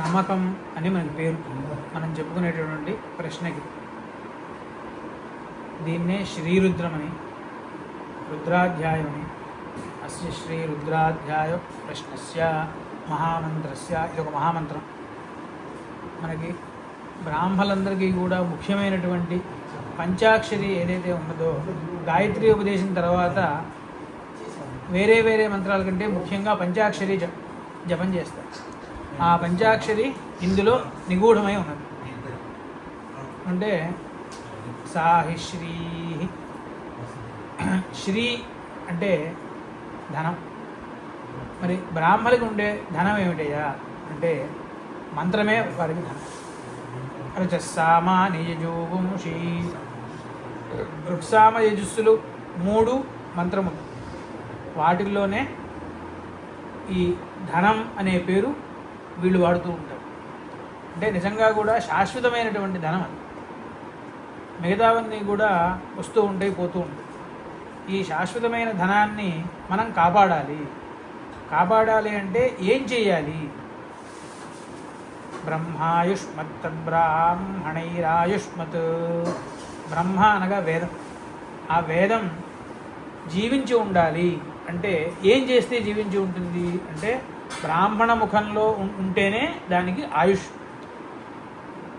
నమ్మకం అని మనకు పేరు. మనం చెప్పుకునేటటువంటి ప్రశ్నకి దీన్నే శ్రీరుద్రమని రుద్రాధ్యాయమని అస్య శ్రీ రుద్రాధ్యాయ ప్రశ్నస్య మహామంత్రస్య ఇది ఒక మహామంత్రం. మనకి బ్రాహ్మలందరికీ కూడా ముఖ్యమైనటువంటి పంచాక్షరి ఏదైతే ఉన్నదో గాయత్రి ఉపదేశం తర్వాత వేరే వేరే మంత్రాల కంటే ముఖ్యంగా పంచాక్షరి జపం చేస్తారు. ఆ పంచాక్షరి ఇందులో నిగూఢమై ఉన్నది. అంటే సాహి శ్రీ శ్రీ అంటే ధనం. మరి బ్రాహ్మణులకు ఉండే ధనం ఏమిటయ్యా? అంటే మంత్రమే వారికి ధనం. రజస్సామ నిజజోగుంషి ఋక్సామ యజస్సులు మూడు మంత్రములు. వాటిల్లోనే ఈ ధనం అనే పేరు వీళ్ళు వాడుతూ ఉంటారు. అంటే నిజంగా కూడా శాశ్వతమైనటువంటి ధనం అది. మిగతావన్నీ కూడా వస్తూ ఉంటాయి పోతూ ఉంటాయి. ఈ శాశ్వతమైన ధనాన్ని మనం కాపాడాలి. కాపాడాలి అంటే ఏం చేయాలి? బ్రహ్మాయుష్మత్తద్బ్రాహ్మణైరాయుష్మత్ బ్రహ్మ అనగా వేదం. ఆ వేదం జీవించి ఉండాలి. అంటే ఏం చేస్తే జీవించి ఉంటుంది? అంటే బ్రాహ్మణ ముఖంలో ఉం- ఉంటేనే దానికి ఆయుష్.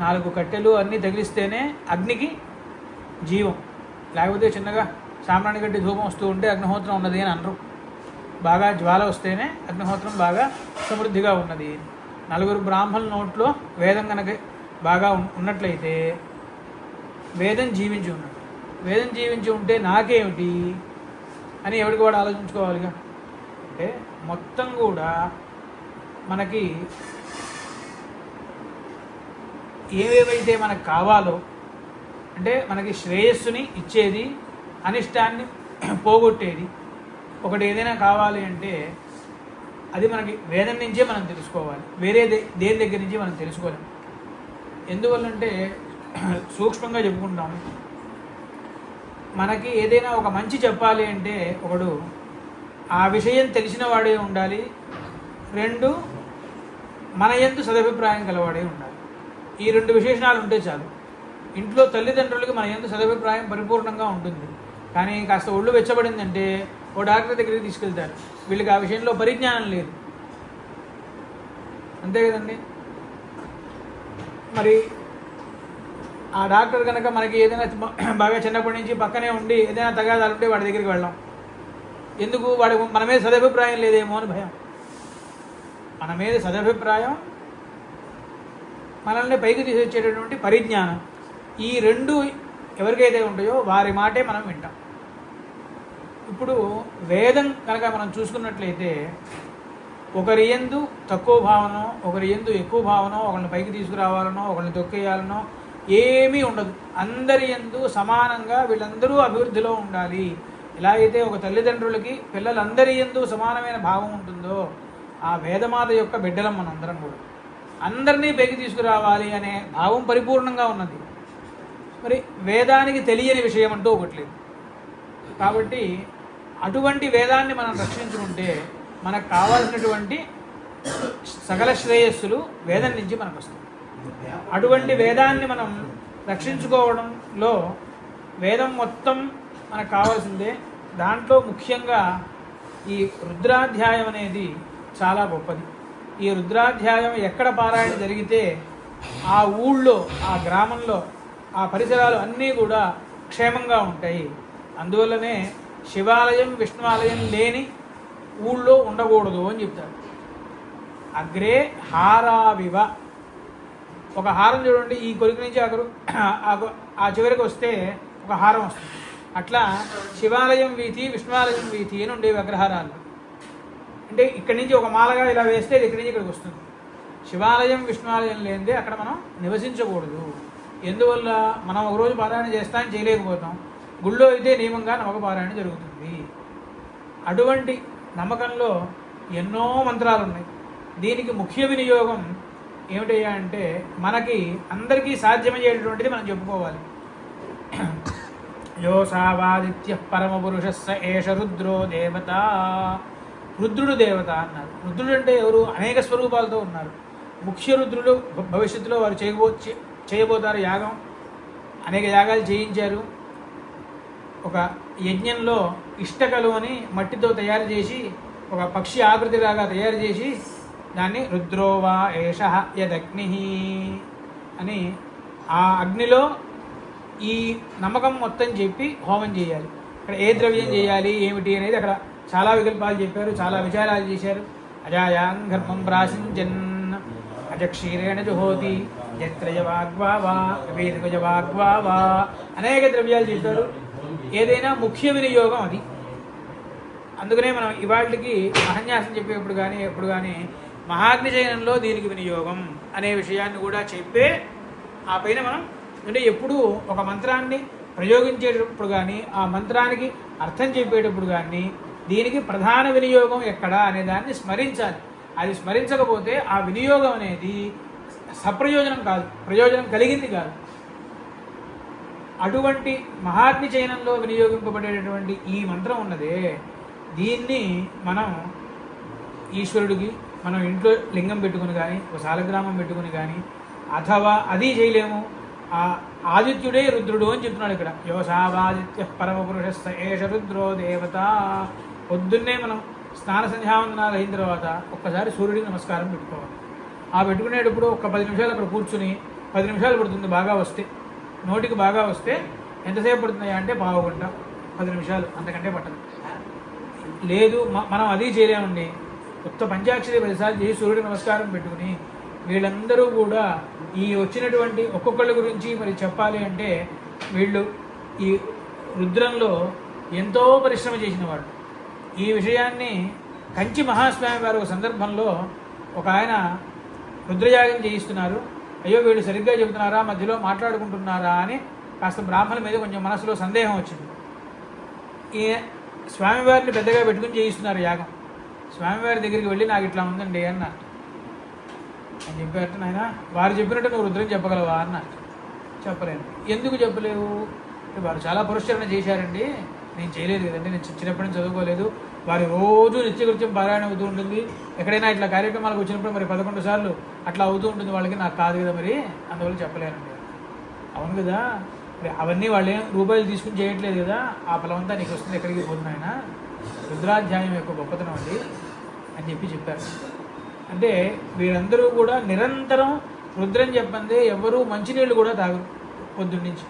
నాలుగు కట్టెలు అన్నీ తగిలిస్తేనే అగ్నికి జీవం. లేకపోతే చిన్నగా సామాన్య గడ్డి ధూపం వస్తూ ఉంటే అగ్నిహోత్రం ఉన్నది అని అనరు. బాగా జ్వాల వస్తేనే అగ్నిహోత్రం బాగా సమృద్ధిగా ఉన్నది. నలుగురు బ్రాహ్మణుల నోట్లో వేదం కనుక బాగా ఉన్నట్లయితే వేదం జీవించి ఉన్నట్టు. వేదం జీవించి ఉంటే నాకేమిటి అని ఎవరికి వాడు ఆలోచించుకోవాలిగా? అంటే మొత్తం కూడా మనకి ఏవేవైతే మనకు కావాలో అంటే మనకి శ్రేయస్సుని ఇచ్చేది అనిష్టాన్ని పోగొట్టేది ఒకటి ఏదైనా కావాలి అంటే అది మనకి వేదం నుంచే మనం తెలుసుకోవాలి. వేరే దే- దేని దగ్గర నుంచి మనం తెలుసుకోలేము ఎందువల్లంటే సూక్ష్మంగా చెప్పుకుంటాం మనకి ఏదైనా ఒక మంచి చెప్పాలి అంటే ఒకడు ఆ విషయం తెలిసిన వాడే ఉండాలి. రెండు మన ఎందు సదభిప్రాయం కలవాడే ఉండాలి. ఈ రెండు విశేషణాలు ఉంటే చాలు. ఇంట్లో తల్లిదండ్రులకి మన ఎందు సదభిప్రాయం పరిపూర్ణంగా ఉంటుంది. కానీ కాస్త ఒళ్ళు వెచ్చబడిందంటే ఓ డాక్టర్ దగ్గరికి తీసుకెళ్తారు. వీళ్ళకి ఆ విషయంలో పరిజ్ఞానం లేదు. అంతే కదండి? మరి ఆ డాక్టర్ కనుక మనకి ఏదైనా బాగా చిన్నప్పటి నుంచి పక్కనే ఉండి ఏదైనా తగాదాలు ఉంటే వాడి దగ్గరికి వెళ్ళాం. ఎందుకు వాడి మన మీద సదభిప్రాయం లేదేమో అని భయం. మన మీద సదభిప్రాయం మనల్ని పైకి తీసుకొచ్చేటటువంటి పరిజ్ఞానం. ఈ రెండు ఎవరికైతే ఉంటాయో వారి మాటే మనం వింటాం. ఇప్పుడు వేదం కనుక మనం చూసుకున్నట్లయితే ఒకరి ఎందు తక్కువ భావనో ఒకరి ఎందు ఎక్కువ భావనో ఒకరిని పైకి తీసుకురావాలనో ఒకరిని తొక్కేయాలనో ఏమీ ఉండదు. అందరి ఎందు సమానంగా వీళ్ళందరూ అభివృద్ధిలో ఉండాలి. ఇలా అయితే ఒక తల్లిదండ్రులకి పిల్లలందరి ఎందు సమానమైన భావం ఉంటుందో ఆ వేదమాత యొక్క బిడ్డలం మనందరం కూడా. అందరినీ పైకి తీసుకురావాలి అనే భావం పరిపూర్ణంగా ఉన్నది. మరి వేదానికి తెలియని విషయం అంటూ ఒకటి లేదు. కాబట్టి అటువంటి వేదాన్ని మనం రక్షించుకుంటే మనకు కావాల్సినటువంటి సకల శ్రేయస్సులు వేదం నుంచి మనకు వస్తాయి. అటువంటి వేదాన్ని మనం రక్షించుకోవడంలో వేదం మొత్తం మనకు కావాల్సిందే. దాంట్లో ముఖ్యంగా ఈ రుద్రాధ్యాయం అనేది చాలా గొప్పది. ఈ రుద్రాధ్యాయం ఎక్కడ పారాయణ జరిగితే ఆ ఊళ్ళో ఆ గ్రామంలో ఆ పరిసరాలు అన్నీ కూడా క్షేమంగా ఉంటాయి. అందువల్లనే శివాలయం విష్ణువాలయం లేని ఊళ్ళో ఉండకూడదు అని చెప్తారు. అగ్రే హారావివ. ఒక హారం చూడండి ఈ కొరికి నుంచి అక్కడ ఆ ఆ చివరికి వస్తే ఒక హారం వస్తుంది. అట్లా శివాలయం వీధి విష్ణువాలయం వీధి అని ఉండే విగ్రహారాలు అంటే ఇక్కడి నుంచి ఒక మాలగా ఇలా వేస్తే ఇది ఇక్కడి నుంచి ఇక్కడికి వస్తుంది. శివాలయం విష్ణువాలయం లేనిదే అక్కడ మనం నివసించకూడదు. ఎందువల్ల? మనం ఒక రోజు పారాయణ చేస్తాం చేయలేకపోతాం. గుళ్ళో అయితే నియమంగా నమ్మక పారాయణ జరుగుతుంది. అటువంటి నమ్మకంలో ఎన్నో మంత్రాలు ఉన్నాయి. దీనికి ముఖ్య వినియోగం ఏమిటయ్యా అంటే మనకి అందరికీ సాధ్యమయ్యేటటువంటిది మనం చెప్పుకోవాలి. యోసావాదిత్య పరమపురుషస్స ఏష రుద్రో దేవత. రుద్రుడు దేవత అన్నారు. రుద్రుడు అంటే ఎవరు? అనేక స్వరూపాలతో ఉన్నారు. ముఖ్య రుద్రులు భవిష్యత్తులో వారు చేయబో చేయబోతారు యాగం. అనేక యాగాలు చేయించారు. ఒక యజ్ఞంలో ఇష్టకలు అని మట్టితో తయారు చేసి ఒక పక్షి ఆకృతిలాగా తయారు చేసి దాన్ని రుద్రోవా ఏష యదగ్ని అని ఆ అగ్నిలో ఈ నమ్మకం మొత్తం చెప్పి హోమం చేయాలి. ఇక్కడ ఏ ద్రవ్యం చేయాలి ఏమిటి అనేది అక్కడ చాలా వికల్పాలు చెప్పారు చాలా విచారాలు చేశారు. అజాయాం ఘర్మం ప్రాసించన్ అజక్షీరేణ జుహోతి జత్రయవాగ్వావా వేదికజవాగ్వావా అనేక ద్రవ్యాలు చెప్పారు. ఏదైనా ముఖ్య వినియోగం అది. అందుకనే మనం ఇవాళకి మహన్యాసం చెప్పేప్పుడు కానీ ఎప్పుడు కానీ మహాగ్ని జయనంలో దీనికి వినియోగం అనే విషయాన్ని కూడా చెప్పే ఆ పైన మనం అంటే ఎప్పుడూ ఒక మంత్రాన్ని ప్రయోగించేటప్పుడు కానీ ఆ మంత్రానికి అర్థం చెప్పేటప్పుడు కానీ దీనికి ప్రధాన వినియోగం ఎక్కడ అనే దాన్ని స్మరించాలి. అది స్మరించకపోతే ఆ వినియోగం అనేది సప్రయోజనం కాదు ప్రయోజనం కలిగింది కాదు. అటువంటి మహాత్మి చయనంలో వినియోగింపబడేటటువంటి ఈ మంత్రం ఉన్నదే దీన్ని మనం ఈశ్వరుడికి మనం ఇంట్లో లింగం పెట్టుకుని కానీ ఒక సాలగ్రామం పెట్టుకుని కానీ అథవా అది చేయలేము ఆదిత్యుడే రుద్రుడు అని చెప్తున్నాడు ఇక్కడ. యోసావాదిత్య పరమపురుషస్థ ఏష రుద్రో దేవత. పొద్దున్నే మనం స్నాన సంధ్యావందనాలు అయిన తర్వాత ఒక్కసారి సూర్యుడికి నమస్కారం పెట్టుకోవాలి. ఆ పెట్టుకునేటప్పుడు ఒక పది నిమిషాలు అక్కడ కూర్చుని పది నిమిషాలు పడుతుంది బాగా వస్తే. నోటికి బాగా వస్తే ఎంతసేపు పడుతున్నాయా అంటే బాగుంట పది నిమిషాలు అంతకంటే పట్టదు. లేదు మనం అది చేయలేమండి. కొత్త పంచాక్షరి పదిసార్లు చేసి సూర్యుడికి నమస్కారం పెట్టుకుని వీళ్ళందరూ కూడా ఈ వచ్చినటువంటి ఒక్కొక్కళ్ళ గురించి మరి చెప్పాలి అంటే వీళ్ళు ఈ రుద్రంలో ఎంతో పరిశ్రమ చేసిన వాళ్ళు. ఈ విషయాన్ని కంచి మహాస్వామి వారి ఒక సందర్భంలో ఒక ఆయన రుద్రయాగం చేయిస్తున్నారు. అయ్యో వీళ్ళు సరిగ్గా చెబుతున్నారా? మధ్యలో మాట్లాడుకుంటున్నారా అని కాస్త బ్రాహ్మణ మీద కొంచెం మనసులో సందేహం వచ్చింది. ఈ స్వామివారిని పెద్దగా పెట్టుకుని చేయిస్తున్నారు యాగం. స్వామివారి దగ్గరికి వెళ్ళి నాకు ఇట్లా ఉందండి అన్నారు. అని చెప్పారు నాయన వారు చెప్పినట్టు నువ్వు రుద్రం చెప్పగలవా? అన్న. చెప్పలేను. ఎందుకు చెప్పలేవు? వారు చాలా పురస్కరణ చేశారండి. నేను చేయలేదు కదండి నేను చిన్నప్పటి నుంచి చదువుకోలేదు. వారి రోజు నిత్యకృత్యం పారాయణ అవుతూ ఉంటుంది. ఎక్కడైనా ఇట్లా కార్యక్రమాలకు వచ్చినప్పుడు మరి పదకొండు సార్లు అట్లా అవుతూ ఉంటుంది. వాళ్ళకి నాకు కాదు కదా మరి అందువల్ల చెప్పలేనండి అవును కదా మరి అవన్నీ వాళ్ళు ఏం రూపాయలు తీసుకుని చేయట్లేదు కదా ఆ ఫలమంతా నీకు వస్తుంది ఎక్కడికి పోతున్నాయన రుద్రాధ్యాయం యొక్క గొప్పతనం అండి అని చెప్పి చెప్పారు. అంటే వీరందరూ కూడా నిరంతరం రుద్రం చెప్పందే ఎవరూ మంచినీళ్ళు కూడా తాగరు పొద్దున్న నుంచి.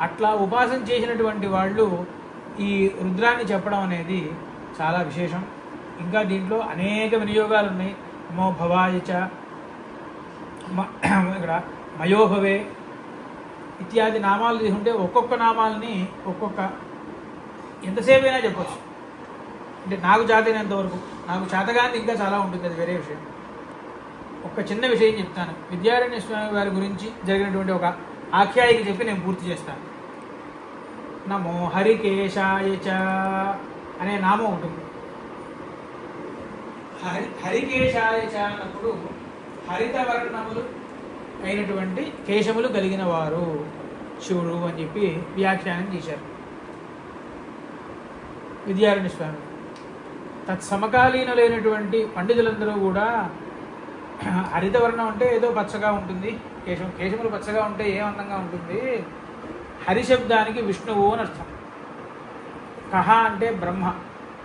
అట్లా ఉపాసన చేసినటువంటి వాళ్ళు ఈ రుద్రాన్ని చెప్పడం అనేది చాలా విశేషం. ఇంకా దీంట్లో అనేక వినియోగాలు ఉన్నాయి. మో భవాయచ మ- ఇక్కడ మయోభవే ఇత్యాది నామాలు తీసుకుంటే ఒక్కొక్క నామాలని ఒక్కొక్క ఎంతసేపు అయినా చెప్పచ్చు. అంటే నాకు చేతైనంత వరకు. నాకు చేతగాని ఇంకా చాలా ఉంటుంది అది వేరే విషయం. ఒక చిన్న విషయం చెప్తాను. విద్యారణ్య స్వామి వారి గురించి జరిగినటువంటి ఒక ఆఖ్యాయికి చెప్పి నేను పూర్తి చేస్తాను. నమో హరికేశాయ చ అనే నామం ఉంటుంది హరి హరికేశాయ చ అన్నప్పుడు హరిత వర్ణములు అయినటువంటి కేశములు కలిగిన వారు. శివుడు అని చెప్పి వ్యాఖ్యానం చేశారు. విద్యారణ్య స్వామి తత్సమకాలీనులైనటువంటి పండితులందరూ కూడా హరితవర్ణం అంటే ఏదో పచ్చగా ఉంటుంది. కేశం కేశములు పచ్చగా ఉంటే ఏ అందంగా ఉంటుంది? హరిశబ్దానికి విష్ణువు అని అర్థం. కహ అంటే బ్రహ్మ.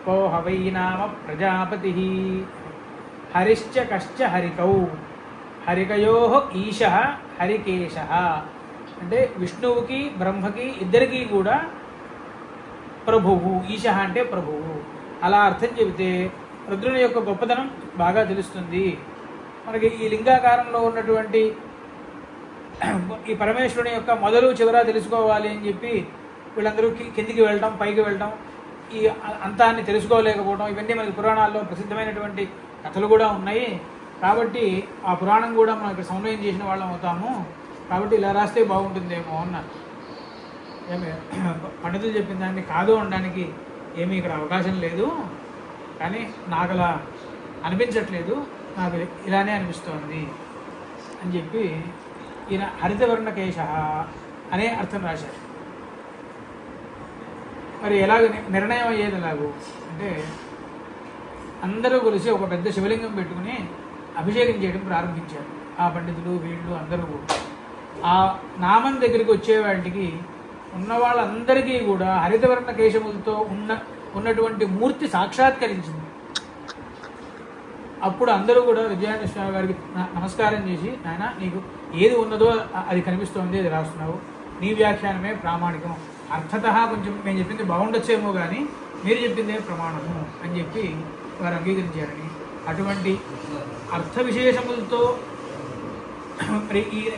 కో హవై నామ ప్రజాపతి. హరిశ్చ కశ్చ హరికౌ. హరికయో ఈశ హరికేశ. అంటే విష్ణువుకి బ్రహ్మకి ఇద్దరికీ కూడా ప్రభువు ఈశ అంటే ప్రభువు. అలా అర్థం చెబితే రుద్రుని యొక్క గొప్పతనం బాగా తెలుస్తుంది. మనకి ఈ లింగాకారంలో ఉన్నటువంటి ఈ పరమేశ్వరుని యొక్క మొదలు చివర తెలుసుకోవాలి అని చెప్పి వీళ్ళందరూ కిందికి వెళ్ళటం పైకి వెళ్ళటం ఈ అంతాన్ని తెలుసుకోలేకపోవడం ఇవన్నీ మనకి పురాణాల్లో ప్రసిద్ధమైనటువంటి కథలు కూడా ఉన్నాయి. కాబట్టి ఆ పురాణం కూడా మనం ఇక్కడ సమన్వయం చేసిన వాళ్ళం అవుతాము. కాబట్టి ఇలా రాస్తే బాగుంటుందేమో అన్నారు ఏమి పండితులు చెప్పిన దాన్ని కాదు అనడానికి ఏమీ ఇక్కడ అవకాశం లేదు. కానీ నాకు అలా అనిపించట్లేదు. నాకు ఇలానే అనిపిస్తోంది అని చెప్పి ఈయన హరితవర్ణ కేశ అనే అర్థం రాశారు. మరి ఎలాగ నిర్ణయం అయ్యేది ఎలాగో? అంటే అందరూ కలిసి ఒక పెద్ద శివలింగం పెట్టుకుని అభిషేకం చేయడం ప్రారంభించారు. ఆ పండితులు వీళ్ళు అందరూ కూడా. ఆ నామం దగ్గరికి వచ్చేవాటికి ఉన్న వాళ్ళందరికీ కూడా హరితవర్ణ కేశములతో ఉన్న ఉన్నటువంటి మూర్తి సాక్షాత్కరించింది. అప్పుడు అందరూ కూడా విజయానంద స్వామి గారికి న- నమస్కారం చేసి ఆయన నీకు ఏది ఉన్నదో అది కనిపిస్తోంది అది రాస్తున్నావు. నీ వ్యాఖ్యానమే ప్రామాణికం. అర్థత కొంచెం మేము చెప్పింది బాగుండొచ్చేమో కానీ మీరు చెప్పిందే ప్రమాణము అని చెప్పి వారు అంగీకరించారని. అటువంటి అర్థ విశేషములతో మరి ఈ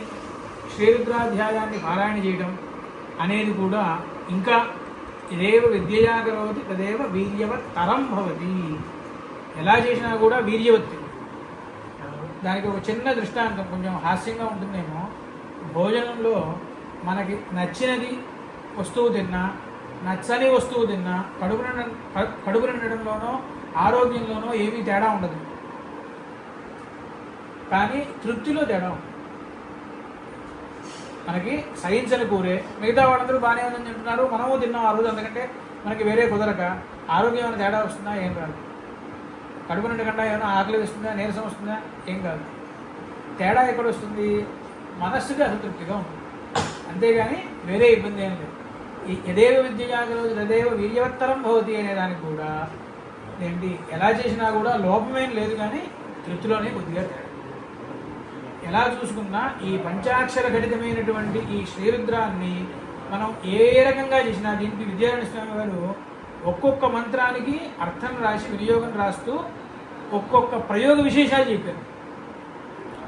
శ్రీరుద్రాధ్యాయాన్ని పారాయణ చేయడం అనేది కూడా ఇంకా ఇదేవ విద్యయా కరోతి తదేవ వీర్యవ తరం భవతి. ఎలా చేసినా కూడా వీర్యవత్తి. దానికి ఒక చిన్న దృష్టాంతం కొంచెం హాస్యంగా ఉంటుందేమో. భోజనంలో మనకి నచ్చినది వస్తువు తిన్నా నచ్చని వస్తువు తిన్నా కడుపు నిండ కడుపు నిండడంలోనో ఆరోగ్యంలోనో ఏమీ తేడా ఉండదు. కానీ తృప్తిలో తేడా ఉంటుంది మనకి సహించని కూరే మిగతా వాళ్ళందరూ బాగానే ఉందని తింటున్నారు మనము తిన్నాం ఆ రోజు అందుకంటే మనకి వేరే కుదరక ఆరోగ్యం తేడా వస్తుందా ఏం రాదు. కడుపు నుండి నిండకుండా ఏమైనా ఆకలి వస్తుందా నీరసం వస్తుందా? ఏం కాదు. తేడా ఎక్కడ వస్తుంది? మనస్సుకి అసంతృప్తిగా ఉంటుంది. అంతేగాని వేరే ఇబ్బంది ఏం లేదు. ఈ యదేవ విద్యజాగరోజు తదేవ వీర్యవత్తరం భవతి అనే దానికి కూడా ఏంటి ఎలా చేసినా కూడా లోపమేం లేదు కానీ తృప్తిలోనే కొద్దిగా తేడా. ఎలా చూసుకున్నా ఈ పంచాక్షర ఘటితమైనటువంటి ఈ శ్రీరుద్రాన్ని మనం ఏ రకంగా చేసినా దీనికి విద్యారాయణ స్వామి గారు ఒక్కొక్క మంత్రానికి అర్థం రాసి వినియోగం రాస్తూ ఒక్కొక్క ప్రయోగ విశేషాలు చెప్పారు.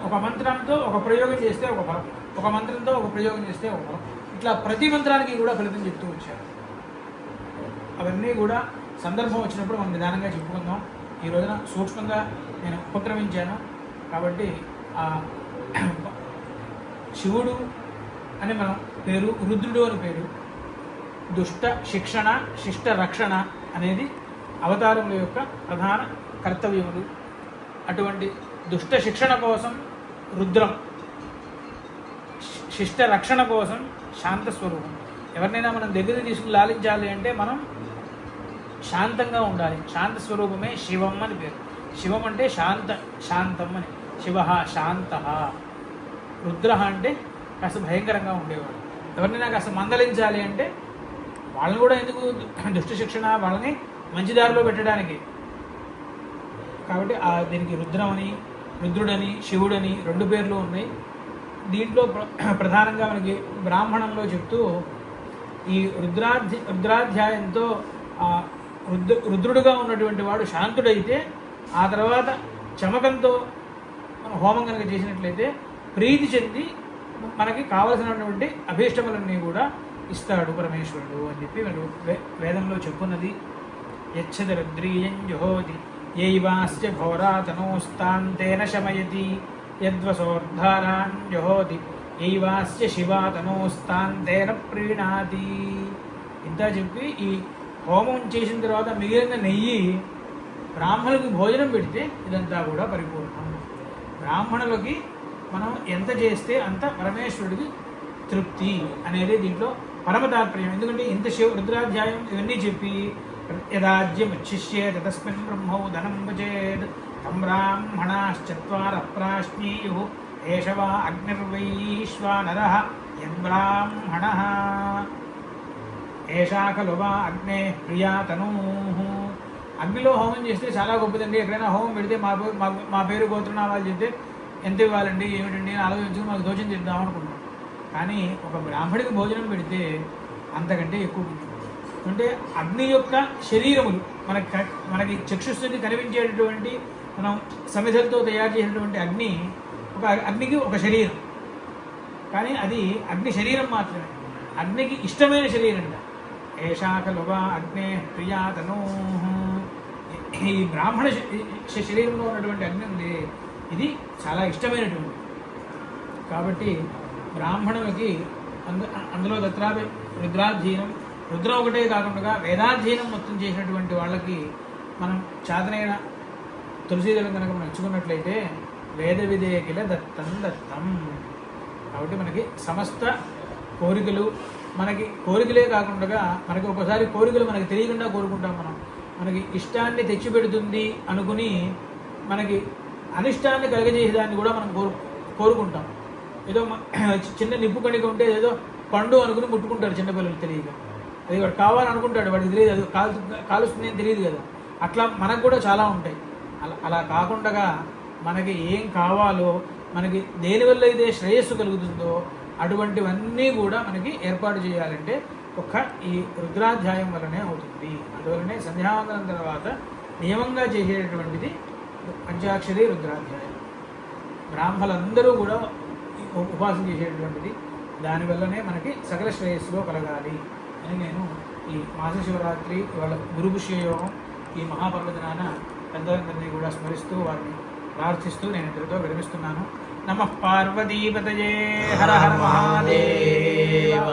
ఒక మంత్రంతో ఒక ప్రయోగం చేస్తే ఒక ఫలం. ఒక మంత్రంతో ఒక ప్రయోగం చేస్తే ఒక ఫలం. ఇట్లా ప్రతి మంత్రానికి కూడా ఫలితం చెప్తూ వచ్చారు. అవన్నీ కూడా సందర్భం వచ్చినప్పుడు మనం నిదానంగా చెప్పుకుందాం. ఈ రోజున సూక్ష్మంగా నేను ఉపక్రమించాను. కాబట్టి ఆ శివుడు అని మనం పేరు రుద్రుడు అని పేరు. దుష్ట శిక్షణ శిష్ట రక్షణ అనేది అవతారముల యొక్క ప్రధాన కర్తవ్యములు. అటువంటి దుష్ట శిక్షణ కోసం రుద్రం శిష్ట రక్షణ కోసం శాంత స్వరూపం. ఎవరినైనా మనం దగ్గర తీసుకుని లాలించాలి అంటే మనం శాంతంగా ఉండాలి. శాంత స్వరూపమే శివం అని పేరు. శివం అంటే శాంత శాంతం అని. శివ శాంత. రుద్ర అంటే కాస్త భయంకరంగా ఉండేవాడు. ఎవరినైనా కాస్త మందలించాలి అంటే వాళ్ళని కూడా ఎందుకు దుష్ట శిక్షణ వాళ్ళని మంచి దారిలో పెట్టడానికి కాబట్టి ఆ దీనికి రుద్రమని రుద్రుడని శివుడని రెండు పేర్లు ఉన్నాయి. దీంట్లో ప్ర- ప్రధానంగా మనకి బ్రాహ్మణంలో చెప్తూ ఈ రుద్రాధ్య రుద్రాధ్యాయంతో రుద్ర రుద్రుడుగా ఉన్నటువంటి వాడు శాంతుడైతే ఆ తర్వాత చమకంతో మనం హోమం కనుక చేసినట్లయితే ప్రీతి చెంది మనకి కావలసినటువంటి అభీష్టములన్నీ కూడా ఇస్తాడు పరమేశ్వరుడు అని చెప్పి వే- వేదంలో చెప్పున్నది. యచ్చద రుద్రీయం జుహోతి యైవాస్య ఘోరాతనోస్తాంతేన శమయతి యద్వసోర్ధారాన్ జుహోతి యైవాస్య శివాతనోస్తాంతేన ప్రీణాతి ఇంత చెప్పి ఈ హోమం చేసిన తర్వాత మిగిలిన నెయ్యి బ్రాహ్మణులకు భోజనం పెడితే ఇదంతా కూడా పరిపూర్ణం. బ్రాహ్మణులకి మనం ఎంత చేస్తే అంత పరమేశ్వరుడికి తృప్తి అనేది దీంట్లో పరమ తాత్పర్యం. ఎందుకంటే ఇంత శివ రుద్రాధ్యాయం ఇవన్నీ చెప్పి యదాజ్యం తస్మిన్ బ్రహ్మౌ ధనం భజేద్ తం బ్రాహ్మణాశ్చత్వార ప్రాశ్నీయు ఏషవా అగ్నిర్వైశ్వానర యద్బ్రాహ్మణ ఏషా ఖలు వా అగ్నే ప్రియాతను అగ్నిలో హోమం చేస్తే చాలా గొప్పదండి. ఎక్కడైనా హోమం పెడితే మా పేరు మా మా పేరు గోత్రనామాలు చెప్తే ఎంత ఇవ్వాలండి? ఏమిటండి? అని ఆలోచించుకుని మాకు దోషం చేద్దాం అనుకున్నాం కానీ ఒక బ్రాహ్మడికి భోజనం పెడితే అంతకంటే ఎక్కువ పుణ్యం. అంటే అగ్ని యొక్క శరీరములు మనకి మనకి చక్షుస్థితి కనిపించేటటువంటి మనం సమిధలతో తయారు చేసినటువంటి అగ్ని ఒక అగ్నికి ఒక శరీరం. కానీ అది అగ్ని శరీరం మాత్రమే. అగ్నికి ఇష్టమైన శరీరం ఏషాకలువ అగ్నే ప్రియాతను ఈ బ్రాహ్మణ శ- శరీరంలో ఉన్నటువంటి అగ్ని ఉంది. ఇది చాలా ఇష్టమైనటువంటి. కాబట్టి బ్రాహ్మణులకి అందు అందులో దత్రాభి రుద్రాధీనం రుద్ర ఒకటే కాకుండా వేదాధ్యయనం మొత్తం చేసినటువంటి వాళ్ళకి మనం చాతనైన తులసీదళం కనుక మనం వేద విధేయకిల దత్తం దత్తం. కాబట్టి మనకి సమస్త కోరికలు మనకి కోరికలే కాకుండా మనకి ఒకసారి కోరికలు మనకి తెలియకుండా కోరుకుంటాం మనం. మనకి ఇష్టాన్ని తెచ్చిపెడుతుంది అనుకుని మనకి అనిష్టాన్ని కలగజేసేదాన్ని కూడా మనం కోరు కోరుకుంటాం. ఏదో చిన్న నిప్పు కణిక ఉంటే ఏదో పండు అనుకుని ముట్టుకుంటారు చిన్నపిల్లలు తెలియక. అది వాడు కావాలనుకుంటాడు వాడికి తెలియదు అది కాలు కాలుస్తుంది అని తెలియదు కదా. అట్లా మనకు కూడా చాలా ఉంటాయి. అలా అలా కాకుండా మనకి ఏం కావాలో మనకి దేనివల్ల అయితే శ్రేయస్సు కలుగుతుందో అటువంటివన్నీ కూడా మనకి ఏర్పాటు చేయాలంటే ఒక్క ఈ రుద్రాధ్యాయం వల్లనే అవుతుంది. అందువల్లనే సంధ్యావందనం తర్వాత నియమంగా చేసేటటువంటిది పంచాక్షరి రుద్రాధ్యాయం. బ్రాహ్మలందరూ కూడా ఉపాసన చేసేటటువంటిది. దానివల్లనే మనకి సకల శ్రేయస్సులో కలగాలి. అని నేను ఈ మహాశివరాత్రి వాళ్ళ గురు యోగం ఈ మహాపర్వదినాన పెద్దలందరినీ కూడా స్మరిస్తూ వారిని ప్రార్థిస్తూ నేను ఇద్దరితో విరమిస్తున్నాను. నమ పార్వతీపతయే హర హర మహాదేవ.